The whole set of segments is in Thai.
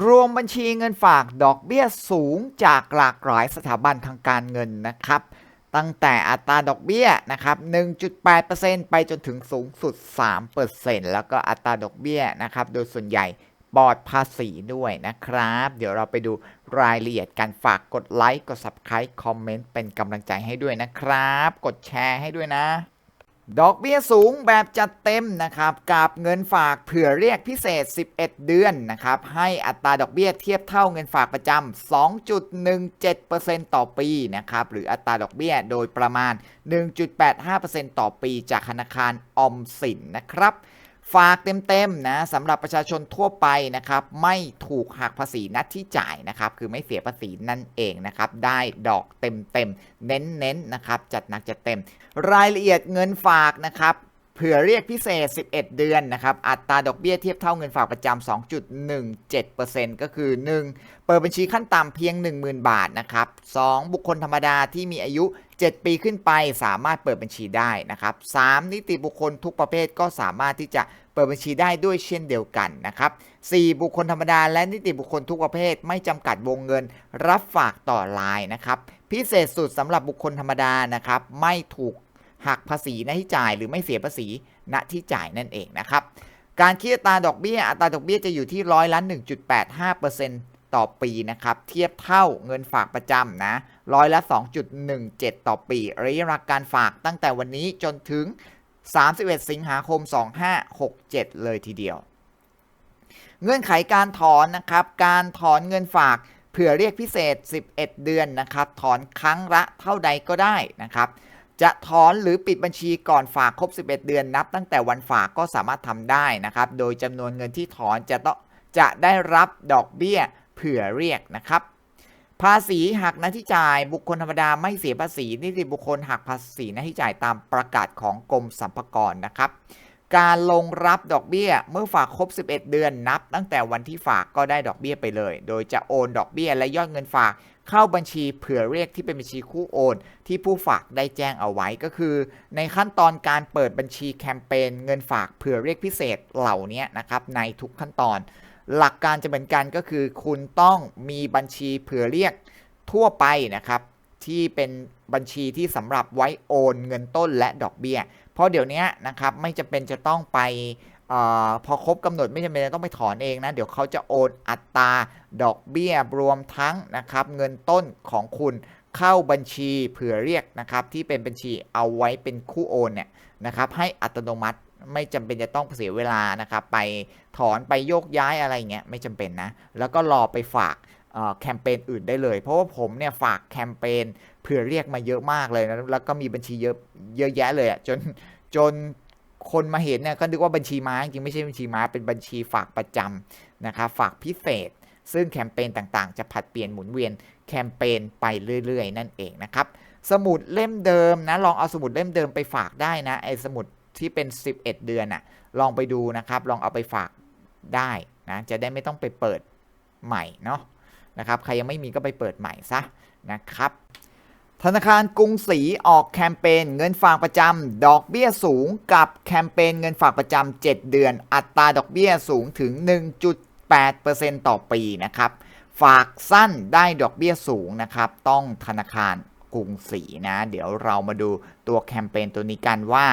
รวมบัญชีเงินฝากดอกเบี้ยสูงจากหลากหลายสถาบันทางการเงินนะครับ ตั้งแต่อัตราดอกเบี้ยนะครับ 1.8%ไปจนถึงสูงสุด 3%แล้วก็อัตราดอกเบี้ยนะครับ โดยส่วนใหญ่ปลอดภาษีด้วยนะครับ เดี๋ยวเราไปดูรายละเอียดการฝากกดไลค์ กด Subscribe คอมเมนต์เป็นกำลังใจให้ด้วยนะครับ กดแชร์ให้ด้วยนะ ดอกเบี้ยสูงแบบจัดเต็มนะครับกับเงินฝากเผื่อเรียกพิเศษ 11 เดือนนะครับให้อัตราดอกเบี้ยเทียบเท่าเงินฝากประจำ 2.17%ต่อปีนะครับหรืออัตราดอกเบี้ยโดยประมาณ 1.85%ต่อปีจากธนาคารออมสินนะครับ ฝากเต็มๆนะสำหรับประชาชนทั่วไปนะครับไม่ถูกหักภาษีนัดที่จ่ายนะครับคือไม่เสียภาษีนั่นเองนะครับได้ดอกเต็มๆเน้นๆนะครับจัดหนักจัดเต็ม รายละเอียดเงินฝากนะครับเผื่อเรียกพิเศษ 11 เดือนนะครับ อัตราดอกเบี้ยเทียบเท่าเงินฝากประจำ 2.17%ก็คือ 1. เปิดบัญชีขั้นต่ำเพียง 10,000 บาทนะครับ 2. บุคคลธรรมดาที่มีอายุ 7 ปีขึ้นไปสามารถเปิดบัญชีได้นะครับ 3. นิติบุคคลทุกประเภทก็สามารถที่จะเปิดบัญชีได้ด้วยเช่นเดียวกันนะครับ 4. บุคคลธรรมดาและนิติบุคคลทุกประเภท ไม่จำกัดวงเงิน รับฝากต่อลายนะครับ พิเศษสุดสำหรับบุคคลธรรมดานะครับ ไม่ถูกหักภาษีณที่จ่ายหรือไม่เสียภาษีณที่จ่ายนั่นเองนะครับการคิดอัตราดอกเบี้ยอัตราดอกเบี้ยจะอยู่ที่ร้อยละ1.85% ต่อปีนะครับ เทียบเท่าเงินฝากประจำนะร้อยละ 2.17 ต่อปีระยะการฝากตั้งแต่วันนี้จนถึง 31 สิงหาคม 2567 เลยทีเดียว เงื่อนไขการถอนนะครับ การถอนเงินฝากเผื่อเรียกพิเศษ 11 เดือนนะครับ ถอนครั้งละเท่าใดก็ได้นะครับ จะถอนหรือปิดบัญชีก่อนฝากครบ 11 เดือนนับ ตั้งแต่วันฝากก็สามารถทำได้นะครับ โดยจำนวนเงินที่ถอนจะต้องจะได้รับดอกเบี้ย ผื่อเรียกนะครับ ภาษีหักหน้าที่จ่ายบุคคลธรรมดาไม่เสียภาษีนิติบุคคลหักภาษีหน้าที่จ่ายตามประกาศของกรมสรรพากรนะครับ การลงรับดอกเบี้ยเมื่อฝากครบ 11 เดือนนับ ตั้งแต่วันที่ฝากก็ได้ดอกเบี้ยไปเลย โดยจะโอนดอกเบี้ยและยอดเงินฝากเข้าบัญชีเผื่อเรียกที่เป็นบัญชีคู่โอน ที่ผู้ฝากได้แจ้งเอาไว้ก็คือ ในขั้นตอนการเปิดบัญชีแคมเปญเงินฝากเผื่อเรียกพิเศษเหล่านี้นะครับในทุกขั้นตอน หลักการจะเหมือนกันก็คือ คุณต้องมีบัญชีเผื่อเรียกทั่วไปนะครับ ที่เป็นบัญชีที่สำหรับไว้โอนเงินต้นและดอกเบี้ย เพราะเดี๋ยวนี้นะครับไม่จะเป็นจะต้องไปออพอครบกำหนดไม่จำเป็นต้องไปถอนเองนะ เดี๋ยวเขาจะโอนอัตราดอกเบี้ยรวมทั้งนะครับเงินต้นของคุณเข้าบัญชีเผื่อเรียกนะครับที่เป็นบัญชีเอาไว้เป็นคู่โอนเนี่ยนะครับให้อัตโนมัติ ไม่จำเป็นจะต้องเสียเวลานะครับไปถอนไปโยกย้ายอะไรเงี้ยไม่จำเป็นนะ แล้วก็รอไปฝากแคมเปญอื่นได้เลย เพราะว่าผมเนี่ยฝากแคมเปญเผื่อเรียกมาเยอะมากเลยนะแล้วก็มีบัญชีเยอะเยอะแยะเลยอะจนจนคนมาเห็นเนี่ยก็นึกว่าบัญชีม้าจริงไม่ใช่บัญชีม้าเป็นบัญชีฝากประจำนะครับฝากพิเศษ ซึ่งแคมเปญต่างๆ จะผัดเปลี่ยนหมุนเวียนแคมเปญไปเรื่อย ๆ นั่นเองนะครับสมุดเล่มเดิมนะลองเอาสมุดเล่มเดิมไปฝากได้นะไอ้สมุด ที่เป็น 11 เดือนอะลองไปดูนะครับ ลองเอาไปฝากได้นะ จะได้ไม่ต้องไปเปิดใหม่เนาะนะครับ ใครยังไม่มีก็ไปเปิดใหม่ซะนะครับ ธนาคารกรุงศรีออกแคมเปญเงินฝากประจำดอกเบี้ยสูงกับแคมเปญเงินฝากประจำ7เดือน อัตราดอกเบี้ยสูงถึง 1.8%ต่อปีนะครับ ฝากสั้นได้ดอกเบี้ยสูงนะครับ ต้องธนาคาร กรุงศรีนะ เดี๋ยวเรามาดูตัวแคมเปญตัวนี้กันว่า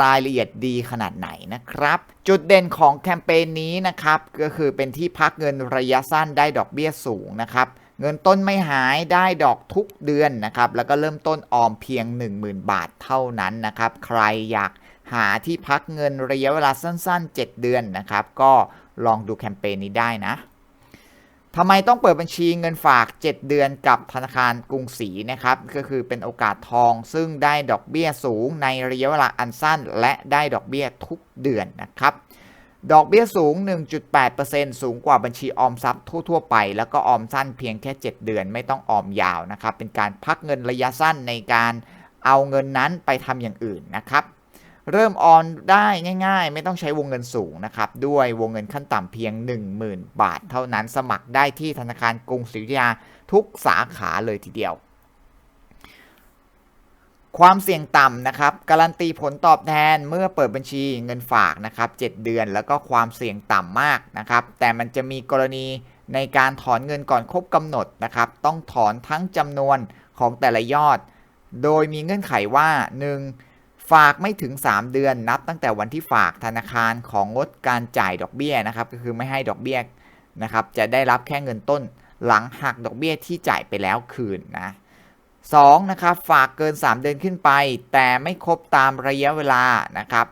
รายละเอียดดีขนาดไหนนะครับ จุดเด่นของแคมเปญนี้นะครับ ก็คือเป็นที่พักเงินระยะสั้นได้ดอกเบี้ยสูงนะครับเงินต้นไม่หายได้ดอกทุกเดือนนะครับ แล้วก็เริ่มต้นออมเพียง 10,000 บาทเท่านั้นนะครับ ใครอยากหาที่พักเงินระยะเวลาสั้น ๆ 7 เดือนนะครับ ก็ลองดูแคมเปญนี้ได้นะ ทำไมต้องเปิดบัญชีเงินฝาก 7 เดือนกับธนาคารกรุงศรีนะครับ ก็คือเป็นโอกาสทองซึ่งได้ดอกเบี้ยสูงในระยะเวลาอันสั้น และได้ดอกเบี้ยทุกเดือนนะครับ ดอกเบี้ยสูง 1.8%สูงกว่าบัญชีออมทรัพย์ทั่ว ๆ ไป แล้วก็ออมสั้นเพียงแค่ 7 เดือนไม่ต้องออมยาวนะครับ เป็นการพักเงินระยะสั้นในการเอาเงินนั้นไปทำอย่างอื่นนะครับ เริ่มออนได้ง่ายๆ ไม่ต้องใช้วงเงินสูงนะครับ ด้วยวงเงินขั้นต่ำเพียง 10,000 บาท เท่านั้นสมัครได้ที่ธนาคารกรุงศรีอยุธยาทุกสาขาเลยทีเดียว ความเสี่ยงต่ำนะครับ การันตีผลตอบแทนเมื่อเปิดบัญชีเงินฝากนะครับ 7 เดือนแล้วก็ความเสี่ยงต่ำมากนะครับ แต่มันจะมีกรณีในการถอนเงินก่อนครบกำหนดนะครับ ต้องถอนทั้งจำนวนของแต่ละยอด โดยมีเงื่อนไขว่า 1. ฝากไม่ถึง 3 เดือนนับตั้งแต่วันที่ฝากธนาคารของงดการจ่ายดอกเบี้ยนะครับ ก็คือไม่ให้ดอกเบี้ยนะครับจะได้รับแค่เงินต้น หลังหักดอกเบี้ยที่จ่ายไปแล้วคืนนะ 2. นะครับฝากเกิน 3 เดือนขึ้นไป แต่ไม่ครบตามระยะเวลานะครับ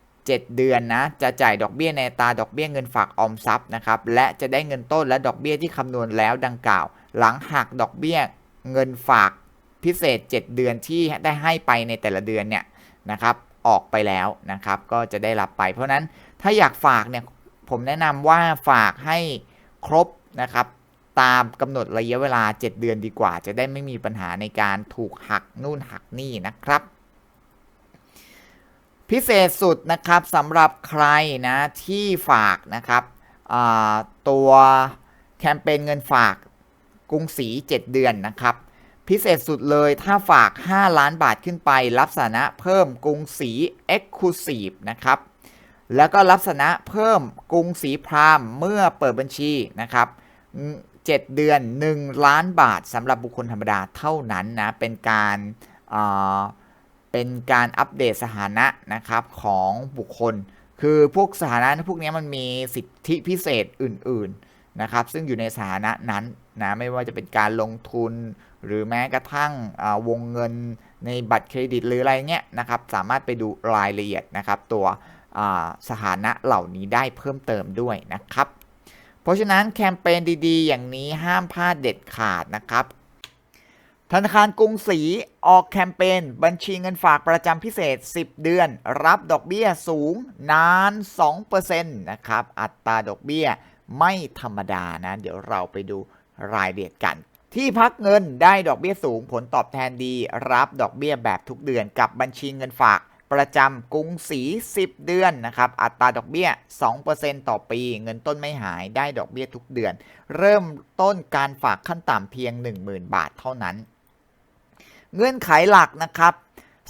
7 เดือนนะจะจ่ายดอกเบี้ยในตาดอกเบี้ยเงินฝากออมทรัพย์นะครับและจะได้เงินต้นและดอกเบี้ยที่คำนวณแล้วดังกล่าว หลังหักดอกเบี้ยเงินฝากพิเศษ 7 เดือนที่ได้ให้ไปในแต่ละเดือนเนี่ย นะครับออกไปแล้วนะครับ ก็จะได้รับไปเพราะนั้นถ้าอยากฝากเนี่ยผมแนะนำว่าฝากให้ครบนะครับตามกำหนดระยะเวลา 7 เดือนดีกว่า จะได้ไม่มีปัญหาในการถูกหักนู่นหักนี่นะครับ พิเศษสุดนะครับสำหรับใครนะที่ฝากนะครับตัวแคมเปญเงินฝากกรุงศรี7 เดือนนะครับ พิเศษสุดเลยถ้าฝาก 5 ล้านบาทขึ้นไป รับสถานะเพิ่มกรุงศรี Exclusive นะครับ แล้วก็รับสถานะเพิ่มกรุงศรีพรามเมื่อเปิดบัญชีนะครับ 7 เดือน 1 ล้านบาทสำหรับบุคคลธรรมดาเท่านั้นนะ เป็นการเป็นการอัปเดตสถานะนะครับของบุคคล คือพวกสถานะพวกนี้มันมีสิทธิพิเศษอื่น ๆนะครับ ซึ่งอยู่ในสถานะนั้นนะไม่ว่าจะเป็นการลงทุน หรือแม้กระทั่งวงเงินในบัตรเครดิตหรืออะไรเงี้ยนะครับ สามารถไปดูรายละเอียดนะครับ ตัวสถานะเหล่านี้ได้เพิ่มเติมด้วยนะครับ เพราะฉะนั้นแคมเปญดีๆ อย่างนี้ห้ามพลาดเด็ดขาดนะครับธนาคารกรุงศรีออกแคมเปญบัญชีเงินฝากประจำพิเศษ 10 เดือน รับดอกเบี้ยสูงนาน 2%นะครับ อัตราดอกเบี้ยไม่ธรรมดานะ เดี๋ยวเราไปดูรายละเอียดกัน ที่พักเงินได้ดอกเบี้ยสูงผลตอบแทนดี รับดอกเบี้ยแบบทุกเดือนกับบัญชีเงินฝากประจำกรุงศรี10 เดือนนะครับ อัตราดอกเบี้ย 2%ต่อปี เงินต้นไม่หายได้ดอกเบี้ยทุกเดือน เริ่มต้นการฝากขั้นต่ำเพียง 10,000 บาทเท่านั้น เงื่อนไขหลักนะครับ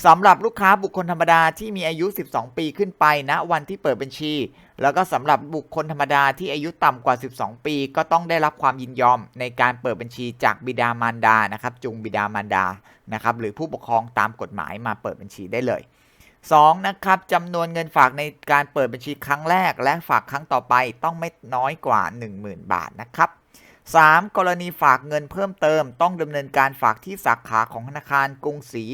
สำหรับลูกค้าบุคคลธรรมดาที่มีอายุ 12 ปีขึ้นไปณนะวันที่เปิดบัญชี แล้วก็สำหรับบุคคลธรรมดาที่อายุต่ำกว่า 12 ปี ก็ต้องได้รับความยินยอมในการเปิดบัญชีจากบิดามารดานะครับจุงบิดามารดานะครับหรือผู้ปกครองตามกฎหมายมาเปิดบัญชีได้เลย 2 นะครับจำนวนเงินฝากในการเปิดบัญชีครั้งแรก และฝากครั้งต่อไปต้องไม่น้อยกว่า 10,000 บาทนะครับ 3. กรณีฝากเงินเพิ่มเติม ต้องดำเนินการฝากที่สาขาของธนาคารกรุงศรี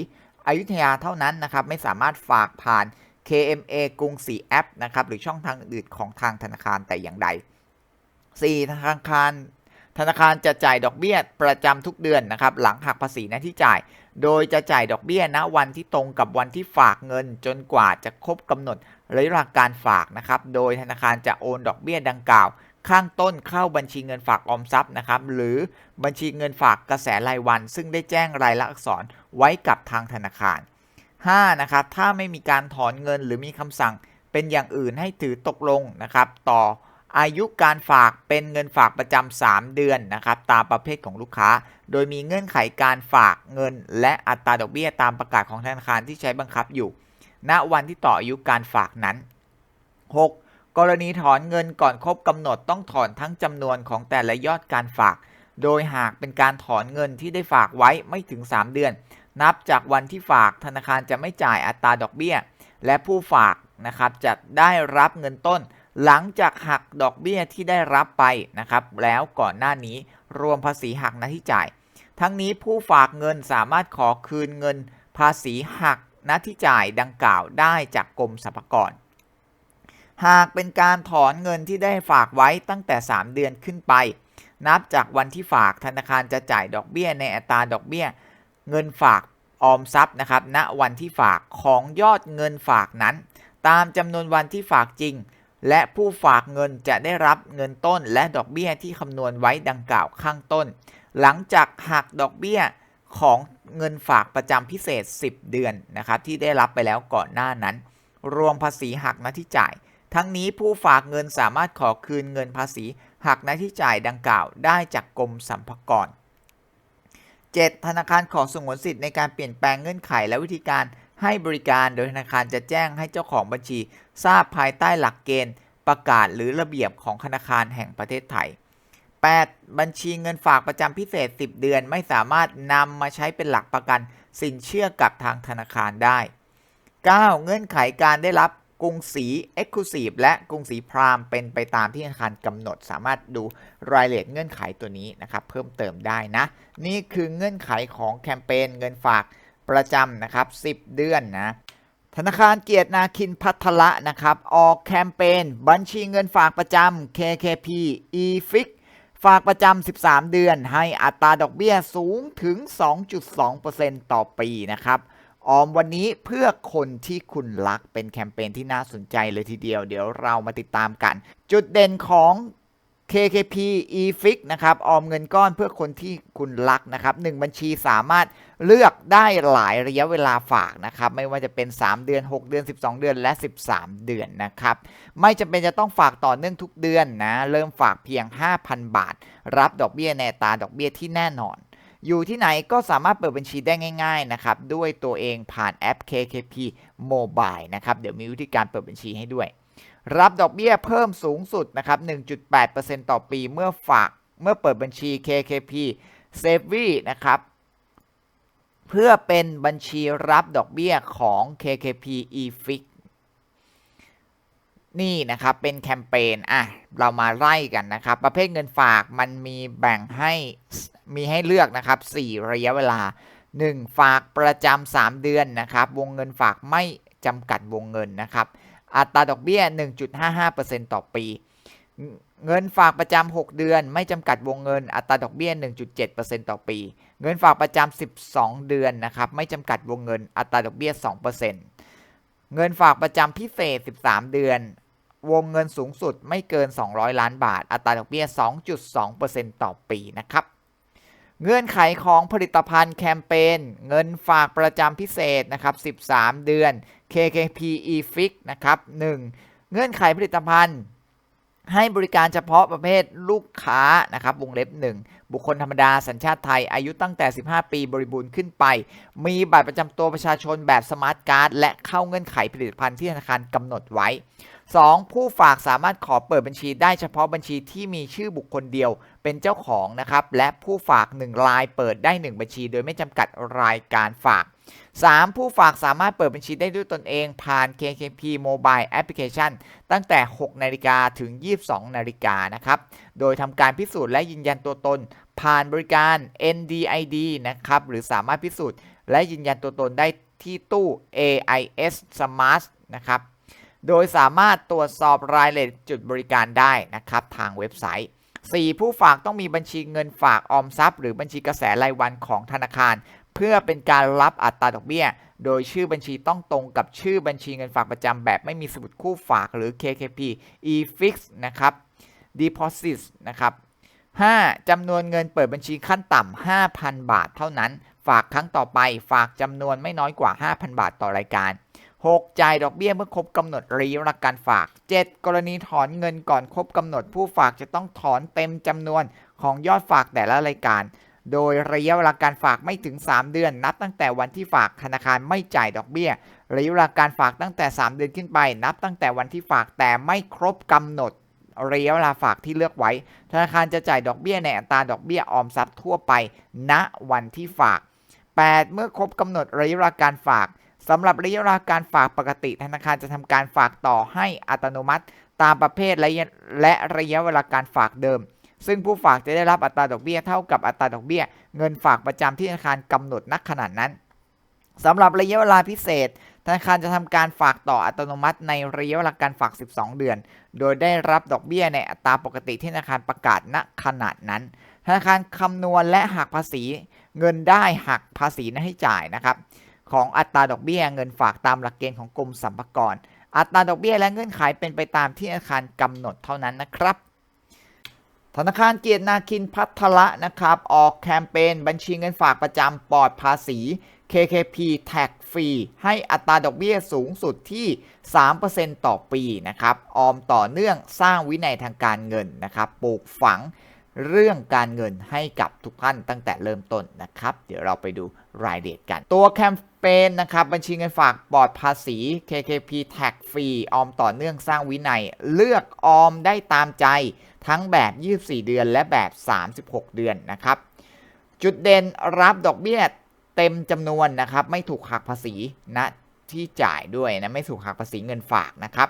อยุธยาเท่านั้นนะครับ ไม่สามารถฝากผ่าน KMA กรุงศรีแอปนะครับ หรือช่องทางอื่นของทางธนาคารแต่อย่างใด 4. ธนาคาร ธนาคารจะจ่ายดอกเบี้ยประจำทุกเดือนนะครับ หลังหักภาษีหน้าที่จ่าย โดยจะจ่ายดอกเบี้ยณวันที่ตรงกับวันที่ฝากเงินจนกว่าจะครบกำหนดระยะการฝากนะครับ โดยธนาคารจะโอนดอกเบี้ยดังกล่าว ข้างต้นเข้าบัญชีเงินฝากออมทรัพย์นะครับ หรือบัญชีเงินฝากกระแสรายวัน ซึ่งได้แจ้งรายลักษณ์อักษรไว้กับทางธนาคาร 5. นะครับ ถ้าไม่มีการถอนเงินหรือมีคำสั่งเป็นอย่างอื่นให้ถือตกลงนะครับ ต่ออายุการฝากเป็นเงินฝากประจำ3เดือนนะครับ ตามประเภทของลูกค้า โดยมีเงื่อนไขการฝากเงิน และอัตราดอกเบี้ยตามประกาศของธนาคารที่ใช้บังคับอยู่ ณวันที่ต่ออายุการฝากนั้น 6. กรณีถอนเงินก่อนครบกำหนดต้องถอนทั้งจำนวนของแต่ละยอดการฝาก โดยหากเป็นการถอนเงินที่ได้ฝากไว้ไม่ถึง 3 เดือน นับจากวันที่ฝากธนาคารจะไม่จ่ายอัตราดอกเบี้ย และผู้ฝากนะครับจะได้รับเงินต้น หลังจากหักดอกเบี้ยที่ได้รับไปนะครับ แล้วก่อนหน้านี้รวมภาษีหักหน้าที่จ่าย ทั้งนี้ผู้ฝากเงินสามารถขอคืนเงินภาษีหักหน้าที่จ่ายดังกล่าวได้จากกรมสรรพากร หากเป็นการถอนเงินที่ได้ฝากไว้ตั้งแต่ 3 เดือนขึ้นไป นับจากวันที่ฝากธนาคารจะจ่ายดอกเบี้ยในอัตราดอกเบี้ย เงินฝากออมทรัพย์นะครับณวันที่ฝากของยอดเงินฝากนั้น ตามจำนวนวันที่ฝากจริง และผู้ฝากเงินจะได้รับเงินต้นและดอกเบี้ยที่คำนวณไว้ดังกล่าวข้างต้น หลังจากหักดอกเบี้ยของเงินฝากประจำพิเศษ 10 เดือนนะครับที่ได้รับไปแล้วก่อนหน้านั้น รวมภาษีหักหน้าที่จ่าย ทั้งนี้ผู้ฝากเงินสามารถขอคืนเงินภาษีหักหน้าที่จ่ายดังกล่าวได้จากกรมสรรพากร 7. ธนาคารขอสงวนสิทธิ์ในการเปลี่ยนแปลงเงื่อนไขและวิธีการให้บริการโดยธนาคารจะแจ้งให้เจ้าของบัญชี ทราบภายใต้หลักเกณฑ์ ประกาศหรือระเบียบของธนาคารแห่งประเทศไทย 8. บัญชีเงินฝากประจำพิเศษ 10 เดือนไม่สามารถนำมาใช้เป็นหลักประกัน สินเชื่อกับทางธนาคารได้ 9. เงื่อนไขการได้รับ กรุงศรี Exclusive และกรุงศรีพรามเป็นไปตามที่ธนาคารกำหนด สามารถดูรายละเอียดเงื่อนไขตัวนี้นะครับเพิ่มเติมได้นะ นี่คือเงื่อนไขของแคมเปญเงินฝากประจำนะครับ 10 เดือนนะธนาคารเกียรตินาคินพัทละนะครับ ออกแคมเปญบัญชีเงินฝากประจำ KKP eFix ฝากประจำ 13 เดือน ให้อัตราดอกเบี้ยสูงถึง 2.2%ต่อปีนะครับ ออมวันนี้เพื่อคนที่คุณรักเป็นแคมเปญที่น่าสนใจเลยทีเดียว เดี๋ยวเรามาติดตามกัน จุดเด่นของ KKP eFix นะครับ ออมเงินก้อนเพื่อคนที่คุณรักนะครับ1บัญชีสามารถเลือกได้หลายระยะเวลาฝากนะครับ ไม่ว่าจะเป็น 3 เดือน 6 เดือน 12 เดือนและ 13 เดือนนะครับ ไม่จำเป็นจะต้องฝากต่อเนื่องทุกเดือนนะ เริ่มฝากเพียง 5,000 บาท รับดอกเบี้ยในตาดอกเบี้ยที่แน่นอน อยู่ที่ไหนก็สามารถเปิดบัญชีได้ง่ายๆนะครับด้วยตัวเองผ่านแอป KKP Mobile นะครับเดี๋ยวมีวิธีการเปิดบัญชีให้ด้วย รับดอกเบี้ยเพิ่มสูงสุดนะครับ1.8%ต่อปีเมื่อฝากเมื่อเปิดบัญชี KKP s a v y นะครับเพื่อเป็นบัญชีรับดอกเบี้ยของ KKP eFix นี่นะครับเป็นแคมเปญอะเรามาไล่กันนะครับ ประเภทเงินฝากมันมีแบ่งให้มีให้เลือกนะครับ 4 ระยะเวลา 1. ฝากประจำ3เดือนนะครับ วงเงินฝากไม่จำกัดวงเงินนะครับ อัตราดอกเบี้ย 1.55%ต่อปี เงินฝากประจำ6เดือน ไม่จำกัดวงเงิน อัตราดอกเบี้ย 1.7%ต่อปี เงินฝากประจำ12 เดือนนะครับ ไม่จำกัดวงเงิน อัตราดอกเบี้ย 2% เงินฝากประจำพิเศษ 13 เดือน วงเงินสูงสุดไม่เกิน 200 ล้านบาท อัตราดอกเบี้ย 2.2%ต่อปีนะครับ เงื่อนไขของผลิตภัณฑ์แคมเปญเงินฝากประจำพิเศษนะครับ 13 เดือน KKP eFix นะครับ 1. เงื่อนไขผลิตภัณฑ์ให้บริการเฉพาะประเภทลูกค้านะครับวงเล็บ1 บุคคลธรรมดาสัญชาติไทย อายุตั้งแต่ 15 ปีบริบูรณ์ขึ้นไป มีบัตรประจำตัวประชาชนแบบสมาร์ทการ์ดและเข้าเงื่อนไขผลิตภัณฑ์ที่ธนาคารกำหนดไว้ 2. ผู้ฝากสามารถขอเปิดบัญชีได้เฉพาะบัญชีที่มีชื่อบุคคลเดียวเป็นเจ้าของนะครับ และผู้ฝาก 1 รายเปิดได้ 1 บัญชี โดยไม่จำกัดรายการฝาก 3. ผู้ฝากสามารถเปิดบัญชีได้ด้วยตนเองผ่าน KKP Mobile Application ตั้งแต่ 6 นาฬิกาถึง 22 นาฬิกานะครับ โดยทำการพิสูจน์และยืนยันตัวตน ผ่านบริการ NDID นะครับ หรือสามารถพิสูจน์และยืนยันตัวตนได้ที่ตู้ AIS Smart นะครับ โดยสามารถตรวจสอบรายละเอียดจุดบริการได้นะครับ ทางเว็บไซต์ 4. ผู้ฝากต้องมีบัญชีเงินฝากออมทรัพย์ หรือบัญชีกระแสรายวันของธนาคาร เพื่อเป็นการรับอัตราดอกเบี้ย โดยชื่อบัญชีต้องตรงกับชื่อบัญชีเงินฝากประจำแบบไม่มีสมุดคู่ฝากหรือ KKP eFix นะครับ Deposit นะครับ 5. จำนวนเงินเปิดบัญชีขั้นต่ำ 5,000 บาทเท่านั้น ฝากครั้งต่อไปฝากจำนวนไม่น้อยกว่า 5,000 บาทต่อรายการ 6. จ่ายดอกเบี้ยเมื่อครบกำหนดระยะเวลาการฝาก 7. กรณีถอนเงินก่อนครบกำหนดผู้ฝากจะต้องถอนเต็มจำนวนของยอดฝากแต่ละรายการ โดยระยะเวลาการฝากไม่ถึง 3 เดือน นับตั้งแต่วันที่ฝากธนาคารไม่จ่ายดอกเบี้ย ระยะเวลาการฝากตั้งแต่ 3 เดือนขึ้นไป นับตั้งแต่วันที่ฝากแต่ไม่ครบกำหนดระยะเวลาฝากที่เลือกไว้ ธนาคารจะจ่ายดอกเบี้ยในอัตราดอกเบี้ยออมทรัพย์ทั่วไป ณวันที่ฝาก 8. เมื่อครบกำหนดระยะเวลาการฝากสำหรับระยะเวลาการฝากปกติ ธนาคารจะทำการฝากต่อให้อัตโนมัติ ตามประเภทและและระยะเวลาการฝากเดิม ซึ่งผู้ฝากจะได้รับอัตราดอกเบี้ยเท่ากับอัตราดอกเบี้ย เงินฝากประจำที่ธนาคารกำหนดณขณะนั้นสำหรับระยะเวลาพิเศษ ธนาคารจะทำการฝากต่ออัตโนมัติในระยะเวลาการฝาก 12 เดือน โดยได้รับดอกเบี้ยในอัตราปกติที่ธนาคารประกาศณขณะนั้น ธนาคารคำนวณและหักภาษี เงินได้หักภาษีให้จ่ายนะครับของอัตราดอกเบี้ยเงินฝากตามหลักเกณฑ์ของกรมสรรพากรอัตราดอกเบี้ยและเงื่อนไขเป็นไปตามที่ธนาคารกำหนดเท่านั้นนะครับ ธนาคารเกียรตินาคินพัทละนะครับ ออกแคมเปญบัญชีเงินฝากประจำปลอดภาษี KKP Tax ฟรีให้อัตราดอกเบี้ยสูงสุดที่ 3%ต่อปีนะครับ ออมต่อเนื่องสร้างวินัยทางการเงินนะครับปลูกฝังเรื่องการเงินให้กับทุกท่านตั้งแต่เริ่มต้นนะครับ เดี๋ยวเราไปดูรายละเอียดกัน ตัวแคม เปญนนะครับบัญชีเงินฝากปลอดภาษี KKP Tax ฟรีออมต่อเนื่องสร้างวินัย เลือกออมได้ตามใจทั้งแบบ 24 เดือนและแบบ 36 เดือนนะครับ จุดเด่นรับดอกเบี้ยเต็มจำนวนนะครับ ไม่ถูกหักภาษีณที่จ่ายด้วยนะไม่ถูกหักภาษีเงินฝากนะครับ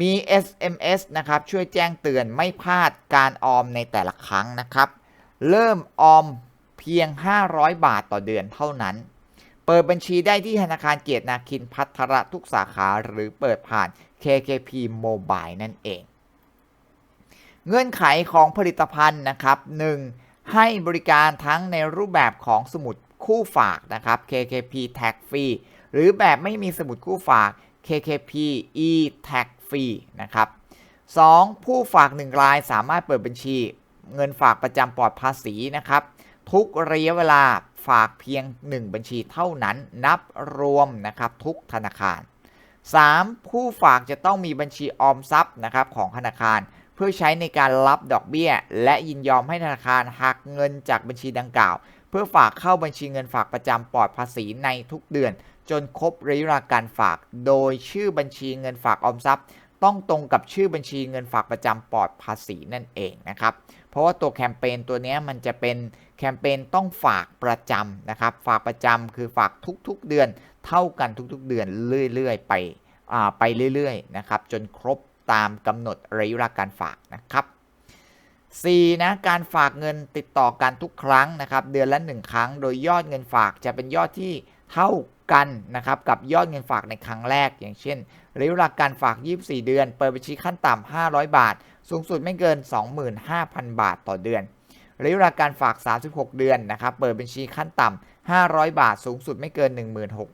มี SMS นะครับช่วยแจ้งเตือนไม่พลาดการออมในแต่ละครั้งนะครับ เริ่มออมเพียง 500 บาทต่อเดือนเท่านั้น เปิดบัญชีได้ที่ธนาคารเกียรตินาคินพัทระทุกสาขาหรือเปิดผ่าน KKP Mobile นั่นเอง เงื่อนไขของผลิตภัณฑ์นะครับ 1. ให้บริการทั้งในรูปแบบของสมุดคู่ฝากนะครับ KKP Tag Free หรือแบบไม่มีสมุดคู่ฝาก KKP e Tag Free นะครับ 2. ผู้ฝาก 1 รายสามารถเปิดบัญชี เงินฝากประจำปลอดภาษีนะครับ ทุกระยะเวลา ฝากเพียง 1 บัญชีเท่านั้นนับรวมนะครับทุกธนาคาร 3. ผู้ฝากจะต้องมีบัญชีออมทรัพย์นะครับของธนาคาร เพื่อใช้ในการรับดอกเบี้ย และยินยอมให้ธนาคารหักเงินจากบัญชีดังกล่าว เพื่อฝากเข้าบัญชีเงินฝากประจำปลอดภาษีในทุกเดือน จนครบระยะเวลาการฝาก โดยชื่อบัญชีเงินฝากออมทรัพย์ ต้องตรงกับชื่อบัญชีเงินฝากประจำปลอดภาษีนั่นเองนะครับ เพราะว่าตัวแคมเปญตัวนี้มันจะเป็นแคมเปญต้องฝากประจำนะครับ ฝากประจำคือฝากทุกๆเดือน เท่ากันทุกๆเดือนเรื่อยๆ ไปไปเรื่อยๆนะครับจนครบตามกำหนดระยะเวลาการฝากนะครับ 4. นะการฝากเงินติดต่อกันทุกครั้งนะครับ เดือนละ 1 ครั้ง โดยยอดเงินฝากจะเป็นยอดที่เท่ากันนะครับกับยอดเงินฝากในครั้งแรก อย่างเช่นระยะเวลาการฝาก 24 เดือน เปิดบัญชีขั้นต่ำ500 บาท สูงสุดไม่เกิน 25,000 บาทต่อเดือนระยะเวลาการฝาก 36 เดือนนะครับ เปิดบัญชีขั้นต่ำ500 บาท สูงสุดไม่เกิน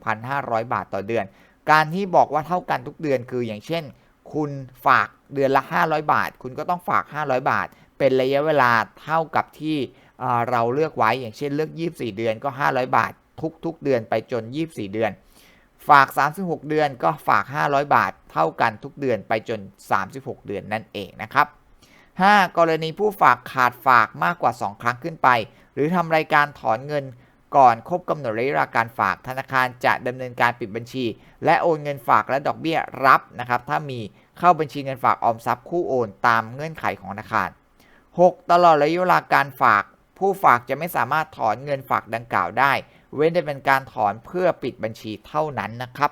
16,500 บาทต่อเดือน การที่บอกว่าเท่ากันทุกเดือนคืออย่างเช่น คุณฝากเดือนละ 500 บาท คุณก็ต้องฝาก 500 บาท เป็นระยะเวลาเท่ากับที่เราเลือกไว้อย่างเช่นเลือก 24 เดือนก็ 500 บาท ทุก ๆ เดือนไปจน 24 เดือน ฝาก 36 เดือนก็ฝาก 500 บาท เท่ากันทุกเดือนไปจน 36 เดือนนั่นเองนะครับ 5. กรณีผู้ฝากขาดฝากมากกว่า 2 ครั้งขึ้นไป หรือทำรายการถอนเงินก่อนครบกำหนดระยะเวลาการฝากธนาคารจะดำเนินการปิดบัญชี และโอนเงินฝากและดอกเบี้ยรับนะครับถ้ามีเข้าบัญชีเงินฝากออมทรัพย์คู่โอนตามเงื่อนไขของธนาคาร 6. ตลอดระยะเวลาการฝาก ผู้ฝากจะไม่สามารถถอนเงินฝากดังกล่าวได้ เว้นแต่เป็นการถอนเพื่อปิดบัญชีเท่านั้นนะครับ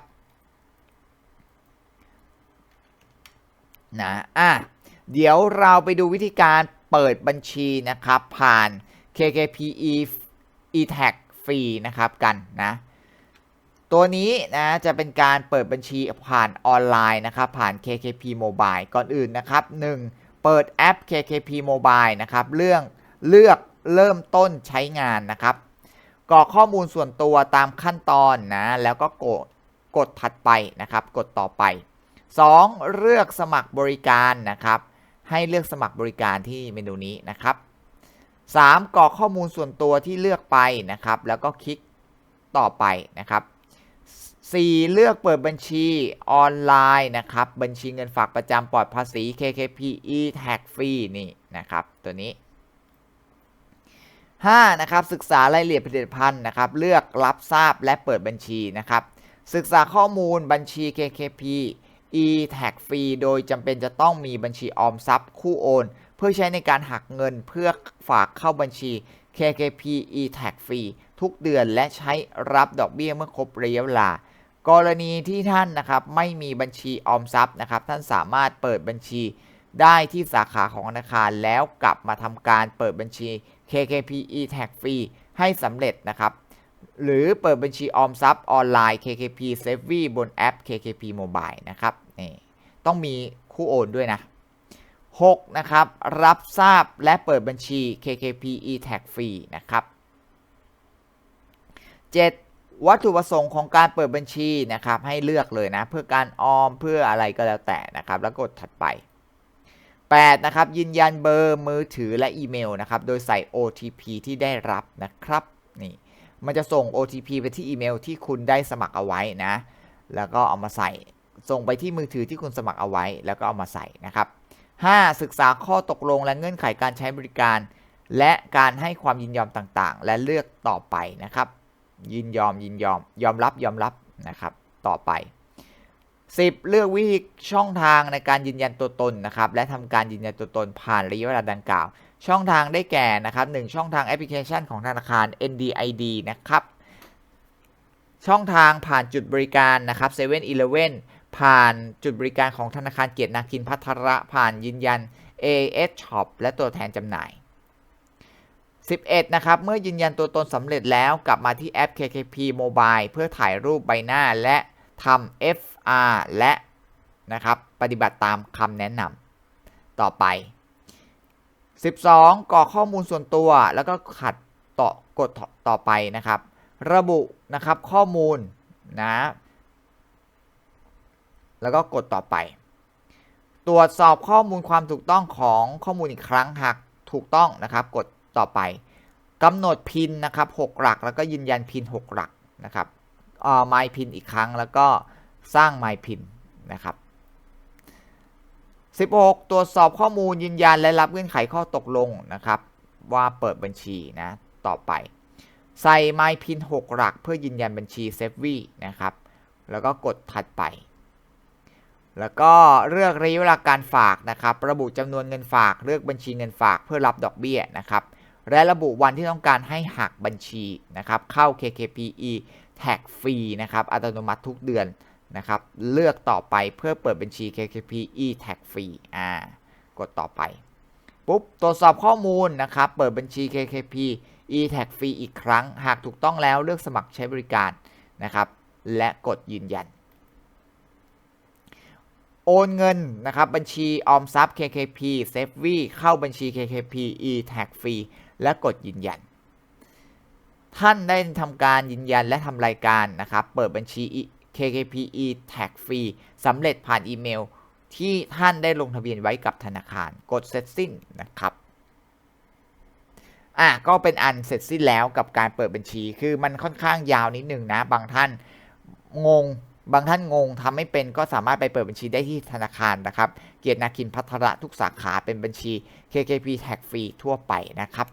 นะอะเดี๋ยวเราไปดูวิธีการเปิดบัญชีนะครับ ผ่าน KKPE eTax ฟรีนะครับกันนะตัวนี้นะจะเป็นการเปิดบัญชีผ่านออนไลน์นะครับผ่าน KKP Mobile ก่อนอื่นนะครับ 1. เปิดแอป KKP Mobile นะครับเรื่องเลือกเริ่มต้นใช้งานนะครับ กรอกข้อมูลส่วนตัวตามขั้นตอนนะแล้วก็กดกดถัดไปนะครับ กดต่อไป 2. เลือกสมัครบริการนะครับ ให้เลือกสมัครบริการที่เมนูนี้นะครับ 3. กรอกข้อมูลส่วนตัวที่เลือกไปนะครับ แล้วก็คลิกต่อไปนะครับ 4. เลือกเปิดบัญชีออนไลน์นะครับ บัญชีเงินฝากประจำปลอดภาษี KKP e-Tax ฟรีนี่นะครับ ตัวนี้ 5. นะครับศึกษารายละเอียดผลิตภัณฑ์นะครับเลือกรับทราบและเปิดบัญชีนะครับศึกษาข้อมูลบัญชี KKP e-Tax ฟรีโดยจำเป็นจะต้องมีบัญชีออมทรัพย์คู่โอน เพื่อใช้ในการหักเงินเพื่อฝากเข้าบัญชี KKP e-Tax ฟรีทุกเดือนและใช้รับดอกเบี้ยเมื่อครบระยะเวลากรณีที่ท่านนะครับไม่มีบัญชีออมทรัพย์นะครับท่านสามารถเปิดบัญชีได้ที่สาขาของธนาคารแล้วกลับมาทำการเปิดบัญชี KKP e-Tax ฟรีให้สำเร็จนะครับ หรือเปิดบัญชีออมทรัพย์ออนไลน์ KKP s a v e บนแอป KKP Mobile นะครับนี่ต้องมีคู่โอนด้วยนะ 6. นะครับ รับทราบและเปิดบัญชี KKP e-Tax ฟรีนะครับ 7. วัตถุประสงค์ของการเปิดบัญชีนะครับ ให้เลือกเลยนะ เพื่อการออมเพื่ออะไรก็แล้วแต่นะครับ แล้วกดถัดไป 8. นะครับยืนยันเบอร์มือถือและอีเมลนะครับโดยใส่ OTP ที่ได้รับนะครับนี่มันจะส่ง OTP ไปที่อีเมลที่คุณได้สมัครเอาไว้นะ แล้วก็เอามาใส่ส่งไปที่มือถือที่คุณสมัครเอาไว้ แล้วก็เอามาใส่นะครับ 5. ศึกษาข้อตกลงและเงื่อนไขการใช้บริการ และการให้ความยินยอมต่างๆ และเลือกต่อไปนะครับ ยินยอมยินยอมยอมรับยอมรับนะครับ ต่อไป 10 เลือกวิธีช่องทางในการยืนยันตัวตนนะครับและทำการยืนยันตัวตนผ่านระยะเวลาดังกล่าว ช่องทางได้แก่นะครับ1ช่องทางแอปพลิเคชันของธนาคาร NDID นะครับช่องทางผ่านจุดบริการนะครับ7 e เ e ่ e อผ่านจุดบริการของธนาคารเกียรตินาคินพัทระผ่านยืนยัน AS Shop และตัวแทนจำหน่าย 11 นะครับ เมื่อยืนยันตัวตนสำเร็จแล้วกลับมาที่แอป KKP Mobile เพื่อถ่ายรูปใบหน้าและ ทำ FR และนะครับปฏิบัติตามคำแนะนำต่อไป 12 กรอกข้อมูลส่วนตัวแล้วก็ขัดต่อกดต่อไปนะครับ ระบุนะครับข้อมูลนะแล้วก็กดต่อไป ตรวจสอบข้อมูลความถูกต้องของข้อมูลอีกครั้งหากถูกต้องนะครับ กดต่อไปกำหนดพินนะครับ 6 หลัก แล้วก็ยืนยันพิน 6 หลักนะครับ อ่อ my pin อีกครั้ง แล้วก็สร้าง my pin นะครับ 16 ตรวจสอบข้อมูลยืนยันและรับเงื่อนไขข้อตกลงนะครับ ว่าเปิดบัญชีนะต่อไป ใส่ my pin 6 หลักเพื่อยืนยันบัญชี s a v e นะครับ แล้วก็กดถัดไป แล้วก็เลือกระยะเวลาการฝากนะครับ ระบุจำนวนเงินฝากเลือกบัญชีเงินฝากเพื่อรับดอกเบี้ยนะครับและระบุวันที่ต้องการให้หักบัญชีนะครับเข้า KKPE แท็กฟรีนะครับอัตโนมัติทุกเดือนนะครับเลือกต่อไปเพื่อเปิดบัญชี KKP e tag ฟรีอ่ากดต่อไปปุ๊บตรวจสอบข้อมูลนะครับเปิดบัญชี KKP e tag ฟรีอีกครั้ง หากถูกต้องแล้วเลือกสมัครใช้บริการนะครับและกดยืนยัน โอนเงินนะครับบัญชีออมทรัพย์ KKP s a f e เข้าบัญชี KKP e tag ฟรีและกดยืนยัน ท่านได้ทำการยืนยันและทำรายการนะครับ เปิดบัญชี KKPE Tag ฟรีสำเร็จผ่านอีเมล ที่ท่านได้ลงทะเบียนไว้กับธนาคาร กดเสร็จสิ้นนะครับอะก็เป็นอันเสร็จสิ้นแล้วกับการเปิดบัญชี คือมันค่อนข้างยาวนิดหนึ่งนะ บางท่านงง บางท่านงงทำไม่เป็นก็สามารถไปเปิดบัญชีได้ที่ธนาคารนะครับ เกียรตินาคินพัทระทุกสาขาเป็นบัญชี KKP Tag ฟรีทั่วไปนะครับ